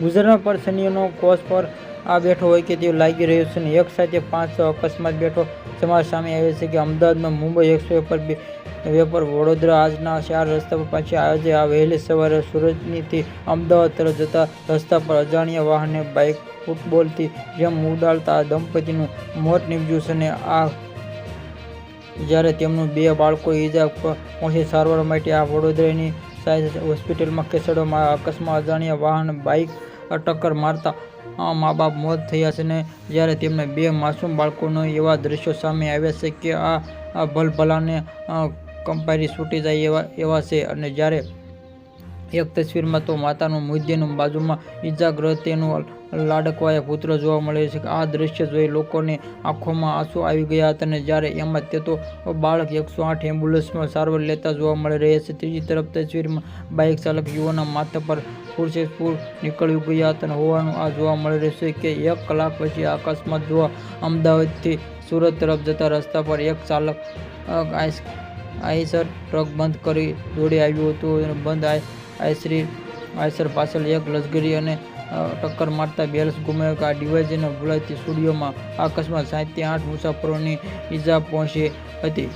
ગુજરાતમાં પર શનિનો કોષ પર આ બેઠો હોય કે તેવું લાગી રહ્યું છે અને એક સાથે પાંચ અકસ્માત બેઠો સમાજ સામે આવે છે કે અમદાવાદમાં મુંબઈ એક્સપ્રેસ પર વેપર વડોદરા આજના ચાર રસ્તા પર પાછી આજે આ વહેલી સવારે સુરતનીથી અમદાવાદ તરફ જતા રસ્તા પર અજાણ્યા વાહને બાઇક, ફૂટબોલથી જેમ ઉડાડતા આ દંપતીનું મોત નીપજ્યું છે અને આ જ્યારે તેમનું બે બાળકો ઈજા પહોંચી સારવાર માટે આ વડોદરાની સાયન્સ હોસ્પિટલમાં કેસડોમાં અકસ્માત, અજાણ્યા વાહન, બાઇક ટક્કર મારતા મા બાપ મોત થયા છે ને જ્યારે તેમના બે માસૂમ બાળકોનો એવા દ્રશ્યો સામે આવ્યા છે કે આ ભલભલાને કંપારી છૂટી જાય એવા એવા છે અને જ્યારે એક તસવીરમાં તો માતાનું મૃતદેહનું બાજુમાં ઈજાગ્રસ્ત તેનું લાડકવાયા પુત્ર જોવા મળે છે આ દ્રશ્ય જોઈ લોકોની આંખોમાં આંસુ આવી ગયા હતા અને જ્યારે એમાં તે તો બાળક એકસો આઠ એમ્બ્યુલન્સમાં સારવાર લેતા જોવા મળી રહ્યા છે. ત્રીજી તરફ તસવીરમાં બાઇક ચાલક યુવાના માથા પર ફોર્સેસફુલ નીકળ્યું ગયા હતા હોવાનું આ જોવા મળી રહ્યું છે કે એક કલાક પછી અકસ્માત જોવા અમદાવાદથી સુરત તરફ જતા રસ્તા પર એક ચાલક આઈસર ટ્રક બંધ કરી દોડી આવ્યું હતું અને બંધ આઈ આયસર પાછળ એક લશ્કરી અને ટક્કર મારતા બેલેન્સ ગુમાવ્યો કે આ ડિવાઇસને ભૂલાતી સ્ટુડિયોમાં આ અકસ્માત સાતથી આઠ મુસાફરોની ઈજા પહોંચી હતી.